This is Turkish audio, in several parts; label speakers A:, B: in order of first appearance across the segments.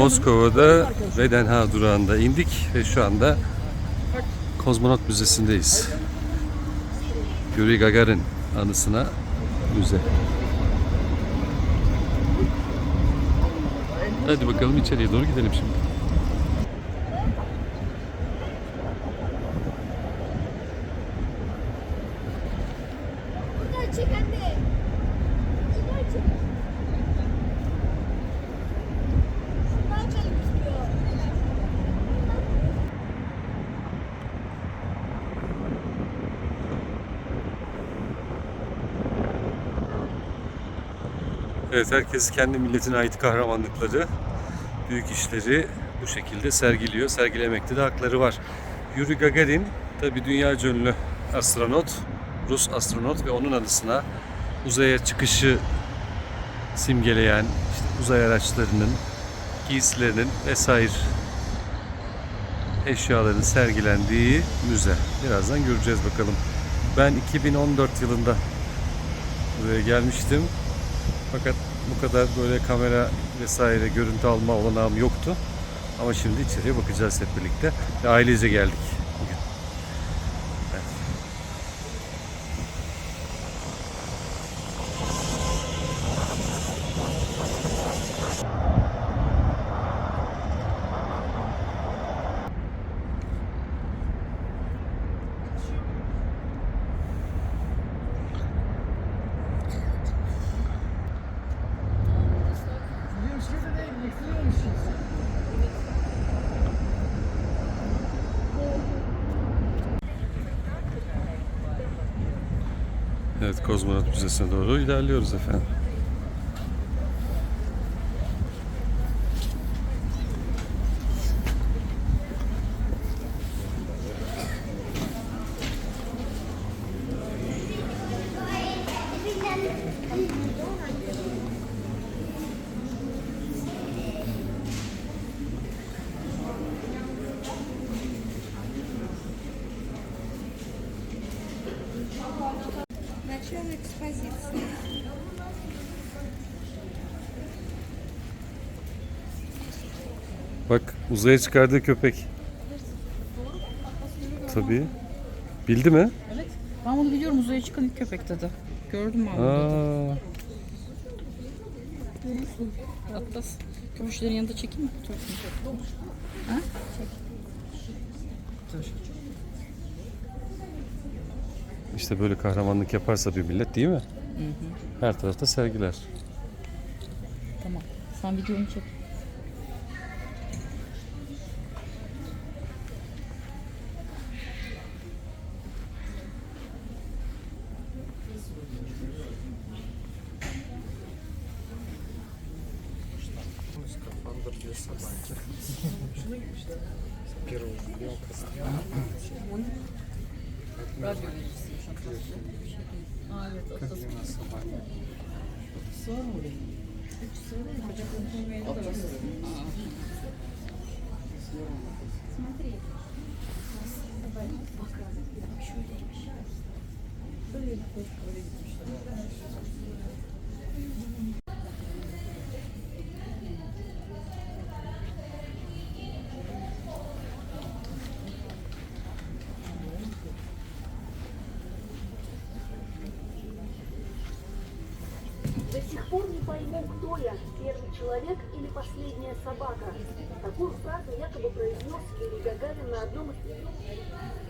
A: Moskova'da ve Den Haag durağında indik ve şu anda Kozmonot Müzesi'ndeyiz. Yuri Gagarin anısına müze. Hadi bakalım içeriye doğru gidelim şimdi.
B: Buradan çek anne. Şuradan çek. Şuradan çek istiyor.
A: Evet herkes kendi milletine ait kahramanlıkları, büyük işleri bu şekilde sergiliyor. Sergilemekte de hakları var. Yuri Gagarin tabi dünya ünlü astronot, Rus astronot ve onun anısına uzaya çıkışı simgeleyen işte uzay araçlarının, giysilerinin vesaire eşyaların sergilendiği müze. Birazdan göreceğiz bakalım. Ben 2014 yılında buraya gelmiştim. Fakat bu kadar böyle kamera vesaire görüntü alma olanağım yoktu. Ama şimdi içeriye bakacağız hep birlikte. Ve ailece geldik bugün. Evet. Evet Kozmonot Müzesi'ne doğru ilerliyoruz efendim.
B: Şöyle ekspozisyon.
A: Bak uzaya çıkardığı köpek. Tabii. Bildi mi?
C: Evet. Ben bunu biliyorum uzaya çıkan ilk köpek dedi. Gördüm ben bunu. Atlas. Köpüşlerin yanında çekeyim mi? Ha? Çek. Dur
A: işte böyle kahramanlık yaparsa bir millet değil mi? Her tarafta sergiler.
C: Tamam. Sen videonu çek.
D: Пойму, кто я, первый человек или последняя собака. Такую фразу якобы произнес Юрий Гагарин на одном из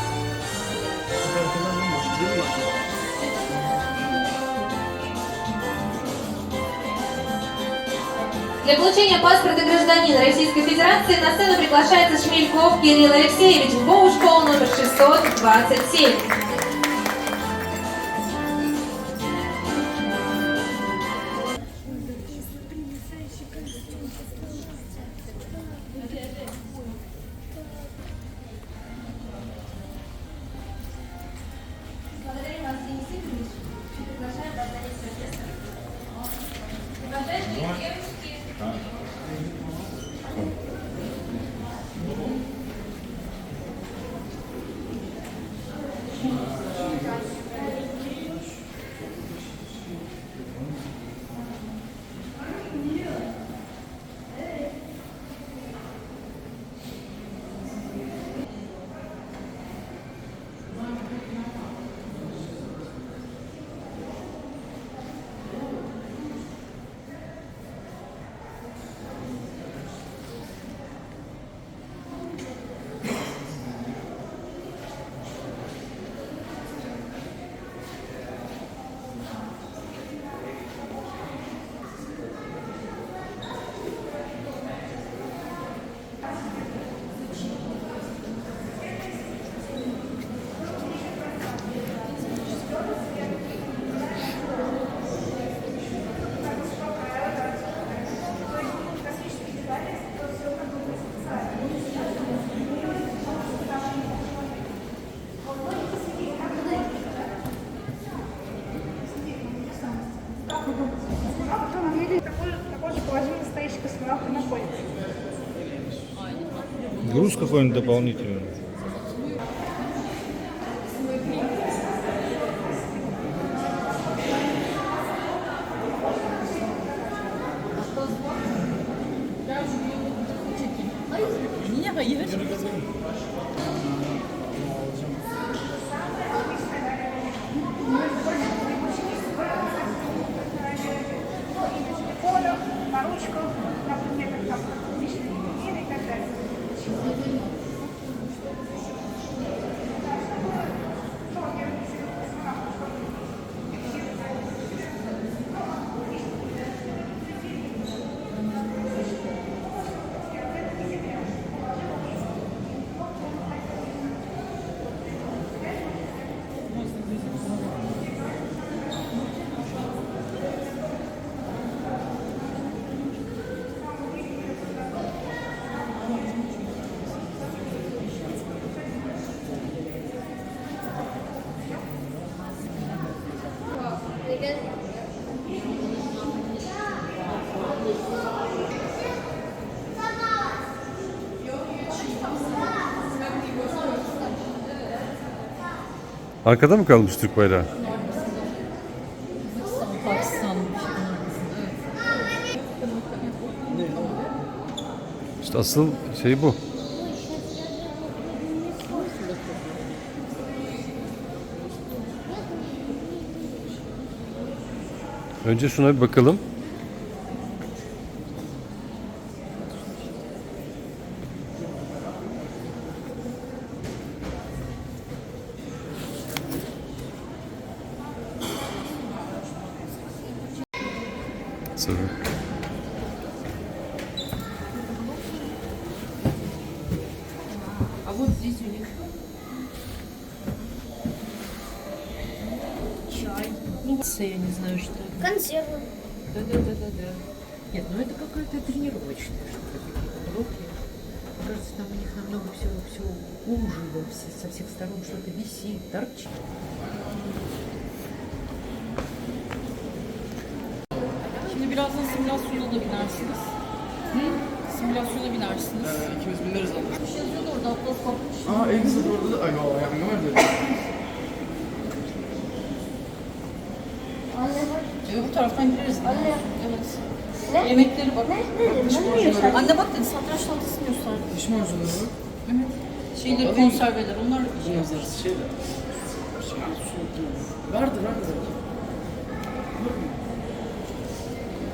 E: Для получения паспорта гражданина Российской Федерации на сцену приглашается Шмельков Кирилл Алексеевич, ГБОУ школа номер 627.
F: Какой-нибудь дополнительный.
G: Телефонах,
A: Arkada mı kalmış Türk bayrağı? İşte asıl şey bu. Önce şuna bir bakalım. Sorry.
H: А вот здесь у них чай. Ну, я не знаю, что это.
I: Консервы.
H: Да-да-да-да-да. Нет, ну это какая-то тренировочная что-то, какие-то блоки. Мне кажется, там у них намного всего, всего уже, да, все- со всех сторон что-то висит, торчит.
C: Simülasyona da binersiniz. Simülasyona binersiniz.
D: İkimiz bineriz ama.
C: Bir şey yazıyordu orada Atlas kapmış.
D: Aa en kısa orada da ay o ayağımda var dedi.
C: Evet, bu taraftan gireriz.
I: Anne.
C: Evet.
I: Ne?
C: Yemekleri bak.
I: Ne? Ne? Ne yiyorsun?
C: Anne bak dedi satranç tahtasını gösterdi.
D: Diş macunları var.
C: Evet. Şeyleri konserveler onlar
D: Bu yazarız şey de. Şey, su. Vardı vardı.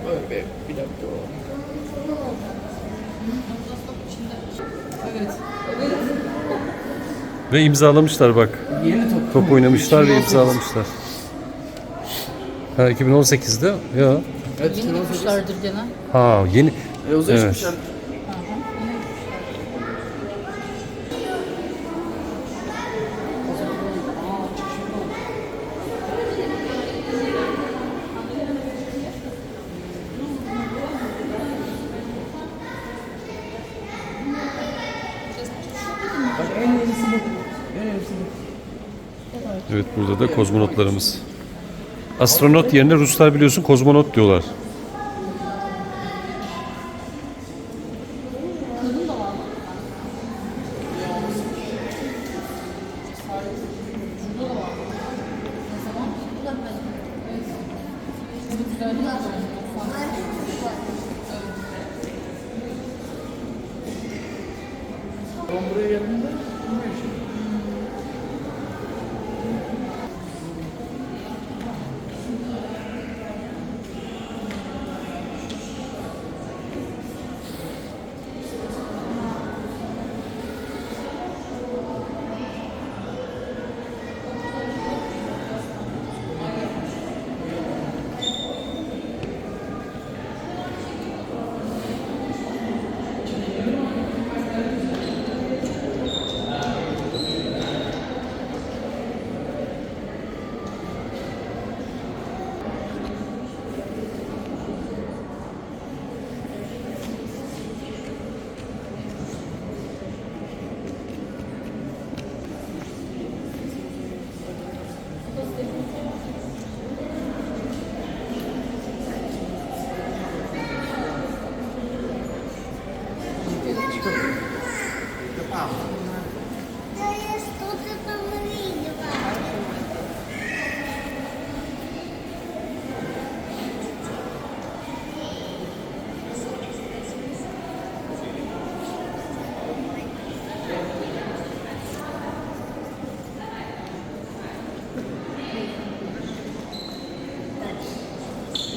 D: Be bir dakika.
C: Evet.
A: Ve imzalamışlar bak.
D: Yeni top.
A: Top oynamışlar ve
D: 2018.
A: imzalamışlar. Ha 2018'de ya
C: Yeni kuşlardır gene.
D: Ha yeni. Evet. Evet burada da kozmonotlarımız. Astronot yerine Ruslar biliyorsun kozmonot diyorlar.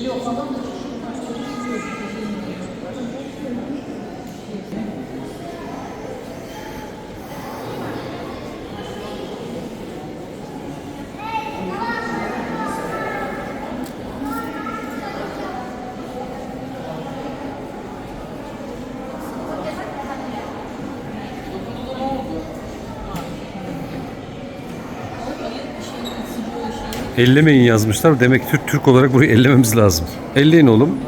D: Yok. Ellemeyin yazmışlar. Demek Türk Türk olarak burayı ellememiz lazım. Elleyin oğlum.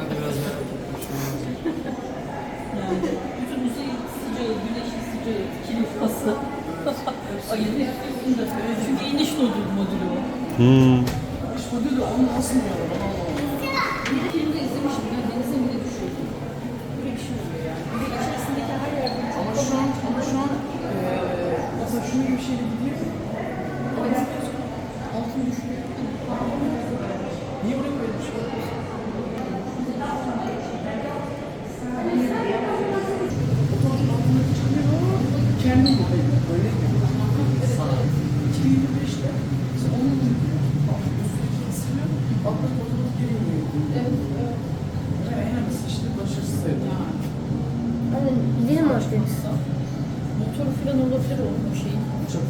C: Bütün uzay sıcağı, güneşin sıcağı, kilifası. Ayın üstünde. Çünkü iniş modülü modülü o.
D: Hmm.
C: Filmde izlemiştim ben denize bile düşüyordum. Böyle bir şey oluyor yani. Bir de içerisindeki her yerden çok ama şu an, ama şu an mesela şunun gibi bir şeyle gidiyor. Evet. Altın düşüyor. Niye buraya böyle bir şey yapıyorsun? Kendim böyle Sana 2025'te onun Evet, evet. En azı işte başarısız
I: Hani bizim hoşluyoruz.
C: Motoru olabilir onun şeyin.
A: Uçak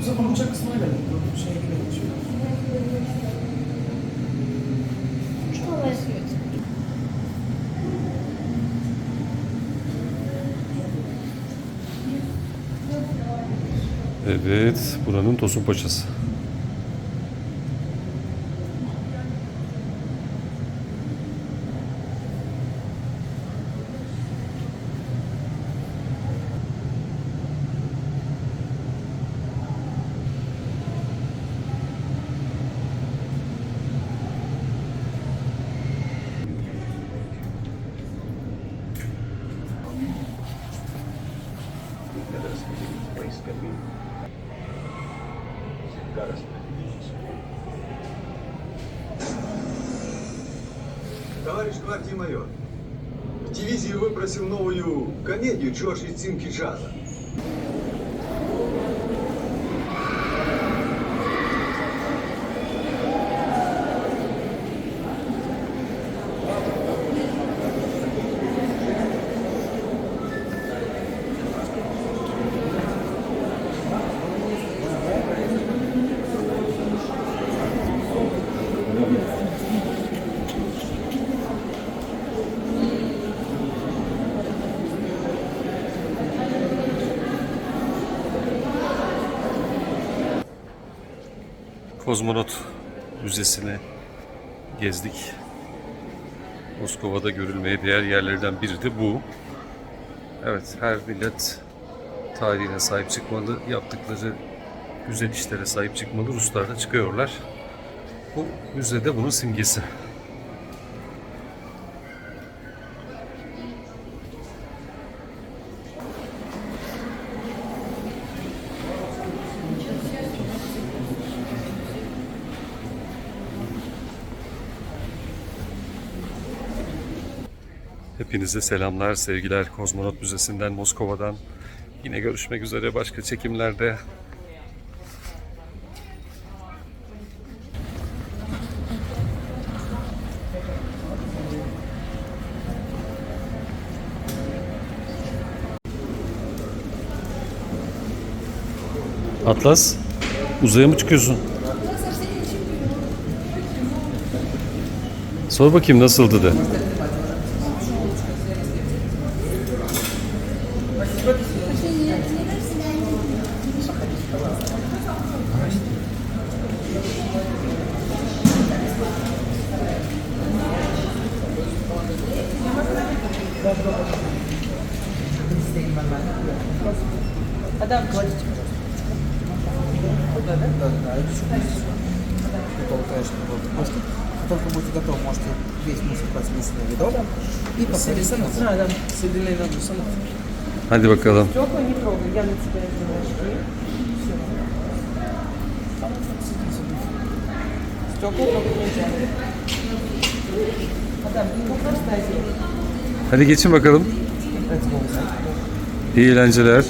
A: O zaman uçak kısmına geldik. Şeye gidelim.
D: Evet, buranın Tosun Paşası.
J: просил новую комедию Джорджа Тимки Джаза.
A: Kozmonot Müzesi'ni gezdik. Moskova'da görülmeye değer yerlerden biri de bu. Evet, her millet tarihine sahip çıkmalı, yaptıkları güzel işlere sahip çıkmalı. Ruslar da çıkıyorlar. Bu müzede bunun simgesi. Hepinize selamlar, sevgiler. Kozmonot Müzesi'nden, Moskova'dan. Yine görüşmek üzere başka çekimlerde. Atlas, uzaya mı çıkıyorsun? Sor bakayım nasıldı de.
K: А да, гвоздь. Куда, да? Да, да, это еще Ты толкаешь на только будет готов, можете весь мусор посмотреть на видок. И посадить на воду. Да, да. Соединение на воду.
A: Hadi bakalım.
L: Стекла не трогай, я на тебя не Стекла трогать нельзя. Адам, ты его просто одень.
A: Hadi geçin bakalım. İyi eğlenceler.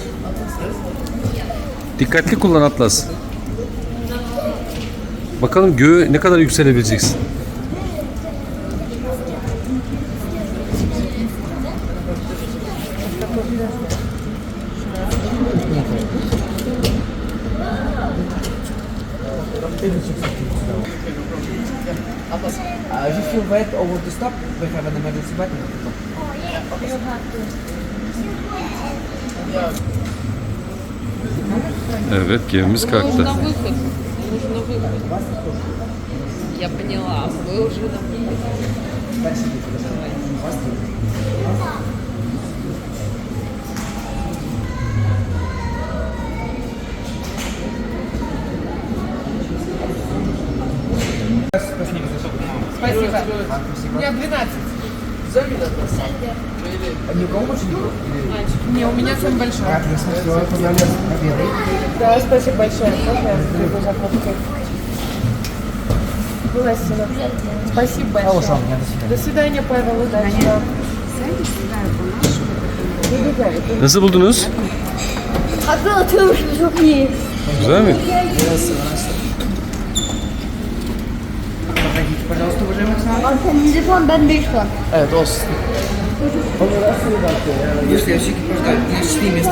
A: Dikkatli kullan Atlas. Bakalım göğe ne kadar yükselebileceksin.
K: Atlas, uh, if you feel wet want to stop, we have an emergency button.
A: Evet gemimiz kalktı.
M: Нужно выход. Нужно выход. Я поняла. Вы уже на
L: Спасибо. У меня 12.
K: А ни у кого больше не было?
L: Не, у меня самый большой.
K: Отлично, все. Победой.
L: Да, спасибо большое. Можно я приду за фоткой? Властина. Спасибо большое.
K: до свидания.
L: Павел. Удачи вам.
A: Nasıl buldunuz?
I: Akıl atıyormuş çok iyi.
A: Güzel mi?
I: Abi sen 7 puan ben 5 puan.
K: Evet olsun. Geçtiğimiz